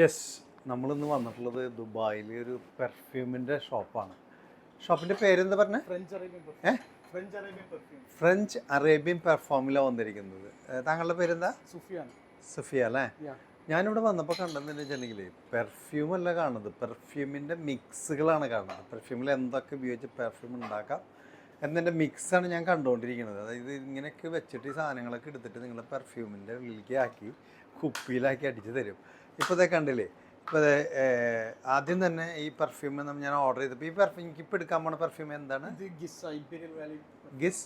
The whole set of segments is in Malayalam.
യെസ് നമ്മളിന്ന് വന്നിട്ടുള്ളത് ദുബായിലെ ഒരു പെർഫ്യൂമിന്റെ ഷോപ്പാണ് ഷോപ്പിന്റെ പേരെന്താ പറഞ്ഞത് French Arabian? French Arabian perfume French Arabian പെർഫോമിലാണ് വന്നിരിക്കുന്നത്. താങ്കളുടെ പേരെന്താ? സുഫിയാണ്. സഫിയ അല്ലേ? ഞാനിവിടെ വന്നപ്പോൾ കണ്ടതെന്ന് വെച്ചിട്ടുണ്ടെങ്കിൽ പെർഫ്യൂം അല്ല കാണുന്നത്. പെർഫ്യൂമിന്റെ മിക്സുകളാണ് കാണുന്നത്. പെർഫ്യൂമിൽ എന്തൊക്കെ ഉപയോഗിച്ച് പെർഫ്യൂം ഉണ്ടാക്കാം എന്നതിന്റെ മിക്സാണ് ഞാൻ കണ്ടുകൊണ്ടിരിക്കുന്നത്. അതായത് ഇങ്ങനെയൊക്കെ വെച്ചിട്ട് ഈ സാധനങ്ങളൊക്കെ എടുത്തിട്ട് നിങ്ങൾ പെർഫ്യൂമിന്റെ ഉള്ളിലേക്ക് ആക്കി കുപ്പിയിലാക്കി അടിച്ച് തരും. ഇപ്പോൾ ഇതേ കണ്ടില്ലേ ഇപ്പോൾ ആദ്യം തന്നെ ഈ പെർഫ്യൂം ഞാൻ ഓർഡർ ചെയ്തപ്പോൾ ഈ പെർഫ്യൂം എനിക്ക് ഇപ്പോൾ എടുക്കാൻ പോണ പെർഫ്യൂം എന്താണ് ഗിസ്?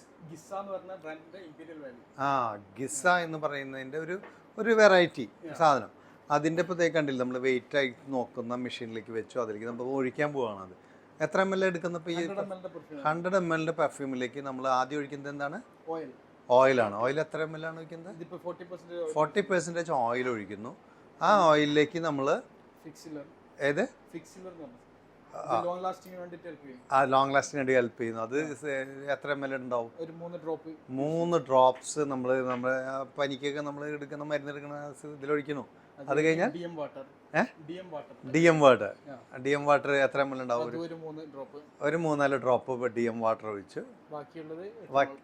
ആ ഗിസ എന്ന് പറയുന്നതിന്റെ ഒരു ഒരു വെറൈറ്റി സാധനം. അതിന്റെ ഇപ്പോൾ കണ്ടില്ല നമ്മൾ വെയിറ്റ് ആയിട്ട് നോക്കുന്ന മെഷീനിലേക്ക് വെച്ചു അതിലേക്ക് നമ്മൾ ഒഴിക്കാൻ പോവാണ് അത്. എത്ര എം എൽ എടുക്കുന്ന ഇപ്പോൾ ഈ ഹൺഡ്രഡ് എം എല്ലിന്റെ പെർഫ്യൂമിലേക്ക് നമ്മൾ ആദ്യം ഒഴിക്കുന്നത് എന്താണ്? ഓയിൽ ഓയിലാണ് ഓയിൽ എത്ര എം എൽ ആണ് ഒഴിക്കുന്നത്? ഫോർട്ടി പെർസെന്റേജ് ഓയിൽ ഒഴിക്കുന്നു. ആ ഓയിലിലേക്ക് നമ്മൾ ഏത്? ആ ലോങ് ലാസ്റ്റിംഗ് ഹെൽപ്പ് വേണ്ടി ഹെൽപ്പ് ചെയ്യുന്നു. അത് എത്ര എം എൽ ഉണ്ടാവും മൂന്ന് ഡ്രോപ്സ് നമ്മൾ നമ്മുടെ പനിക്കൊക്കെ നമ്മൾ എടുക്കുന്ന മരുന്ന് എടുക്കുന്ന ഇതിലൊഴിക്കുന്നു അത് കഴിഞ്ഞാൽ? D M water? D M water എത്ര എം എൽ ഉണ്ടാവും ഒരു മൂന്നാൽ ഡ്രോപ്പ് ഡി എം വാട്ടർ ഒഴിച്ച്. ബാക്കിയുള്ളത്.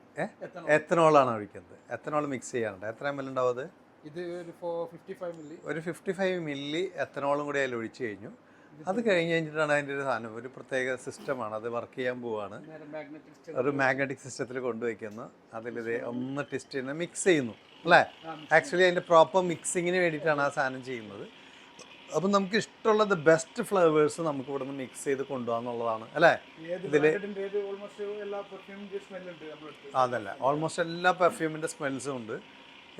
എത്തനോളാണ് ഒഴിക്കുന്നത്. എത്തനോൾ മിക്സ് ചെയ്യാറുണ്ട് എത്ര എം എൽ ഉണ്ടാവും അത്? ഇത് ഒരു ഫിഫ്റ്റി ഫൈവ് മില്ലി ഒരു ഫിഫ്റ്റി ഫൈവ് മില്ലി എത്തനോളും കൂടി അതിൽ ഒഴിച്ചു കഴിഞ്ഞു. അത് കഴിഞ്ഞ് കഴിഞ്ഞിട്ടാണ് അതിന്റെ ഒരു സാധനം. ഒരു പ്രത്യേക സിസ്റ്റമാണ് അത് വർക്ക് ചെയ്യാൻ പോവാണ്. ഒരു മാഗ്നറ്റിക് സിസ്റ്റത്തിൽ കൊണ്ടുവയ്ക്കുന്നു. അതിലിത് ഒന്ന് ടെസ്റ്റ് ചെയ്യുന്ന. മിക്സ് ചെയ്യുന്നു. അല്ലേ? ആക്ച്വലി അതിന്റെ പ്രോപ്പർ മിക്സിങ്ങിന് വേണ്ടിയിട്ടാണ് ആ സാധനം ചെയ്യുന്നത്. അപ്പം നമുക്ക് ഇഷ്ടമുള്ള ദ ബെസ്റ്റ് ഫ്ലേവേഴ്സ് നമുക്ക് ഇവിടെ നിന്ന് മിക്സ് ചെയ്ത് കൊണ്ടുപോകാന്നുള്ളതാണ് അല്ലേ? ഇതിൽ ഇതിൽ അതല്ല. ഓൾമോസ്റ്റ് എല്ലാ പെർഫ്യൂമിന്റെ സ്മെല്ലും ഉണ്ട്.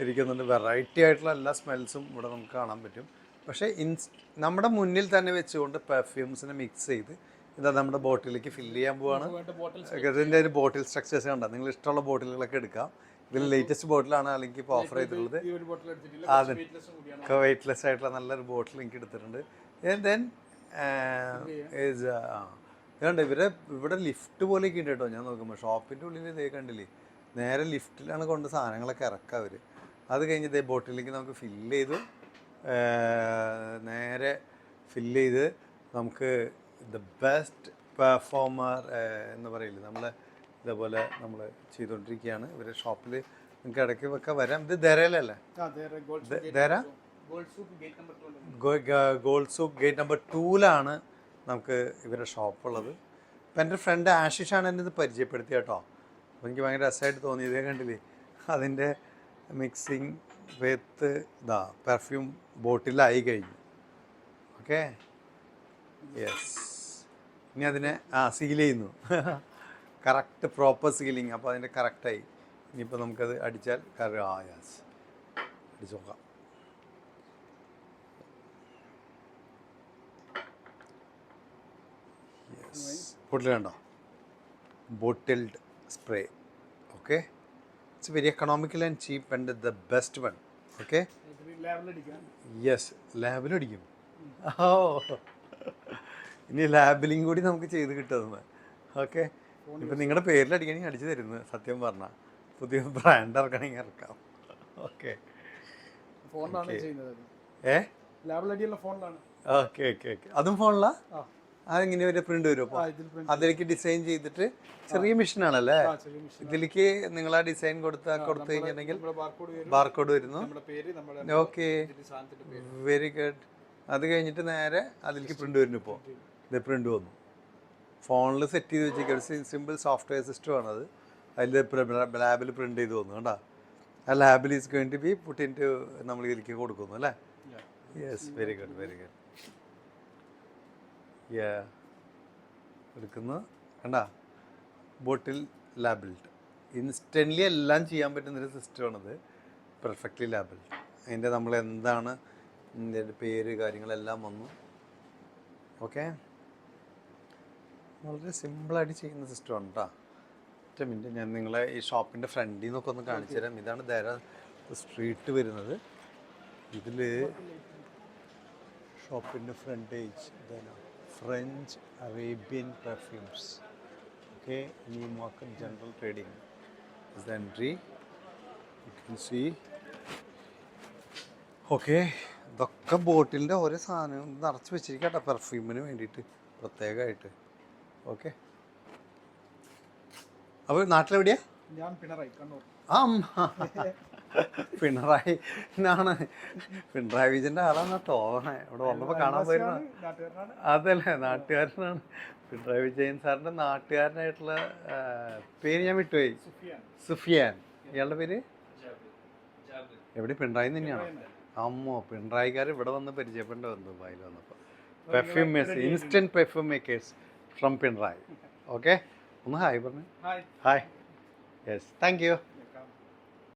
ഇരിക്കുന്നുണ്ട്. വെറൈറ്റി ആയിട്ടുള്ള എല്ലാ സ്മെൽസും ഇവിടെ നമുക്ക് കാണാൻ പറ്റും. പക്ഷേ ഇൻസ് നമ്മുടെ മുന്നിൽ തന്നെ വെച്ചുകൊണ്ട് പെർഫ്യൂംസിനെ മിക്സ് ചെയ്ത് ഇതാ നമ്മുടെ ബോട്ടിലേക്ക് ഫില്ല് ചെയ്യാൻ പോവാണ്. ഇതിന്റെ ഒരു ബോട്ടിൽ സ്ട്രക്ചേഴ്സ് കണ്ട? നിങ്ങൾ ഇഷ്ടമുള്ള ബോട്ടിലുകളൊക്കെ എടുക്കാം. ഇതിൽ ലേറ്റസ്റ്റ് ബോട്ടിലാണ് അല്ലെങ്കിൽ ഇപ്പോൾ ഓഫർ ചെയ്തിട്ടുള്ളത്. അതെ. വെയിറ്റ്ലെസ് ആയിട്ടുള്ള നല്ലൊരു ബോട്ടിൽ എനിക്ക് എടുത്തിട്ടുണ്ട്. ദെൻ ഇതുണ്ട് ഇവരെ ഇവിടെ ലിഫ്റ്റ് പോലെയൊക്കെ ഉണ്ട് കേട്ടോ. ഞാൻ നോക്കുമ്പോൾ ഷോപ്പിന്റെ ഉള്ളിൽ ഇതേ കണ്ടില്ലേ? നേരെ ലിഫ്റ്റിലാണ് കൊണ്ട് സാധനങ്ങളൊക്കെ ഇറക്കുക അവർ അത് കഴിഞ്ഞ് ഇതേ ബോട്ടിലേക്ക് നമുക്ക് ഫില്ല് ചെയ്തു നേരെ ഫില്ല് ചെയ്ത് നമുക്ക് ദ ബെസ്റ്റ് പെർഫോമർ എന്ന് പറയില്ലേ നമ്മൾ ഇതേപോലെ നമ്മൾ ചെയ്തുകൊണ്ടിരിക്കുകയാണ്. ഇവരെ ഷോപ്പിൽ നിങ്ങൾക്ക് ഇടയ്ക്ക് ഒക്കെ വരാം. ഇത് ധരയിലല്ലേ? Deira Gold Souk gate number twelve Gold Souk gate number ടൂലാണ് നമുക്ക് ഇവരുടെ ഷോപ്പുള്ളത് അപ്പം എന്റെ ഫ്രണ്ട് ആഷിഷാണ് എന്നെ ഇത് പരിചയപ്പെടുത്തിയ കേട്ടോ അപ്പോൾ എനിക്ക് ഭയങ്കര രസമായിട്ട് തോന്നി ഇതേ കണ്ടില്ലേ? അതിന്റെ മിക്സിങ് വിത്ത് ഇതാ പെർഫ്യൂം ബോട്ടിലായി കഴിഞ്ഞു. ഓക്കെ യെസ് ഇനി അതിനെ ആ സീൽ ചെയ്യുന്നു. കറക്റ്റ് പ്രോപ്പർ സീലിംഗ് അപ്പോൾ അതിന്റെ കറക്റ്റായി ഇനിയിപ്പോൾ നമുക്കത് അടിച്ചാൽ കറ ആ യെസ് അടിച്ചു നോക്കാം. ബോട്ടിൽ കണ്ടോ? Bottled spray okay it's very economical and cheap and the best one okay yes ലാബിലടിക്കും ഓ ഇനി ലാബിലും കൂടി നമുക്ക് ചെയ്ത് കിട്ടുന്നത്. ഓക്കെ ഇപ്പം നിങ്ങളുടെ പേരിലടിക്കണമെങ്കിൽ അടിച്ചു തരുന്നത് സത്യം പറഞ്ഞാൽ പുതിയ ബ്രാൻഡ് ഇറക്കണമെങ്കിൽ ഇറക്കാം. ഓക്കെ. ഏ ലാബിലടിയുള്ള ഫോണിലാണ് ഓക്കെ ഓക്കെ ഓക്കെ അതും ഫോണിലാണ് അതെങ്ങനെ ഒരു പ്രിന്റ് വരും അപ്പോൾ അതിലേക്ക് ഡിസൈൻ ചെയ്തിട്ട് ചെറിയ മെഷീൻ ആണല്ലേ? ഇതിലേക്ക് നിങ്ങൾ ആ ഡിസൈൻ കൊടുത്ത കൊടുത്തു കഴിഞ്ഞിട്ടുണ്ടെങ്കിൽ ബാർകോഡ് വരുന്നു. ഓക്കെ. വെരി ഗുഡ് അത് കഴിഞ്ഞിട്ട് നേരെ അതിലേക്ക് പ്രിന്റ് വരുന്നു ഇപ്പോൾ ഇത് പ്രിന്റ് വന്നു. ഫോണിൽ സെറ്റ് ചെയ്ത് വെച്ചേക്കുക ഒരു സിമ്പിൾ സോഫ്റ്റ്വെയർ സിസ്റ്റം ആണ് അത് അതിൽ ലാബിൽ പ്രിന്റ് ചെയ്ത് വന്നു കേട്ടോ ആ label is going to be put in to നമ്മൾ ഇതിലേക്ക് കൊടുക്കുന്നു അല്ലേ? Yes very good very good എടുക്കുന്നു. കണ്ട? ബോട്ടിൽ ലാബിൾഡ് ഇൻസ്റ്റന്റ്ലി എല്ലാം ചെയ്യാൻ പറ്റുന്നൊരു സിസ്റ്റമാണത് പെർഫെക്റ്റ്ലി ലാബിൾഡ് അതിന്റെ നമ്മൾ എന്താണ് ഇതിന്റെ പേര് കാര്യങ്ങളെല്ലാം വന്നു. ഓക്കെ വളരെ സിമ്പിളായിട്ട് ചെയ്യുന്ന സിസ്റ്റമാണ് കേട്ടോ ഒറ്റ മിനിറ്റ് ഞാൻ നിങ്ങളെ ഈ ഷോപ്പിന്റെ ഫ്രണ്ടിൽ നിന്നൊക്കെ ഒന്ന് കാണിച്ചു തരാം. ഇതാണ് ധാരാ സ്ട്രീറ്റ് വരുന്നത്. ഇതിൽ ഷോപ്പിന്റെ ഫ്രണ്ട് ഏജ് ഇതാണ്. French Arabian perfumes okay new market general trading entry you can see okay ഇതൊക്കെ ബോട്ടിലിന്റെ ഓരോ സാധനം നിറച്ച് വെച്ചിരിക്കട്ടെ പെർഫ്യൂമിന് വേണ്ടിയിട്ട് പ്രത്യേകമായിട്ട്. ഓക്കെ അപ്പോൾ നാട്ടിലെവിടെയാ? ഞാൻ പിണറായി കണ്ണൂർ. ആ. പിണറായി എന്നാണ്. പിണറായി വിജയന്റെ ആളാണ് തോന്നണേ ഇവിടെ വന്നപ്പോൾ കാണാൻ പോയിരുന്ന നാട്ടുകാരനാണ്. അതല്ലേ നാട്ടുകാരനാണ്. പിണറായി വിജയൻ സാറിന്റെ നാട്ടുകാരനായിട്ടുള്ള പേര് ഞാൻ വിട്ടുപോയി. സുഫിയാൻ. സുഫിയാൻ. ഇയാളുടെ പേര്? എവിടെ പിണറായി തന്നെയാണ്. അമ്മോ പിണറായിക്കാർ ഇവിടെ വന്ന് പരിചയപ്പെടേണ്ട വന്നു ദുബായിൽ വന്നപ്പോൾ perfume maze instant perfume makers from Pinarayi okay ഒന്ന് ഹായ് പറഞ്ഞു. Hi. Hi yes thank you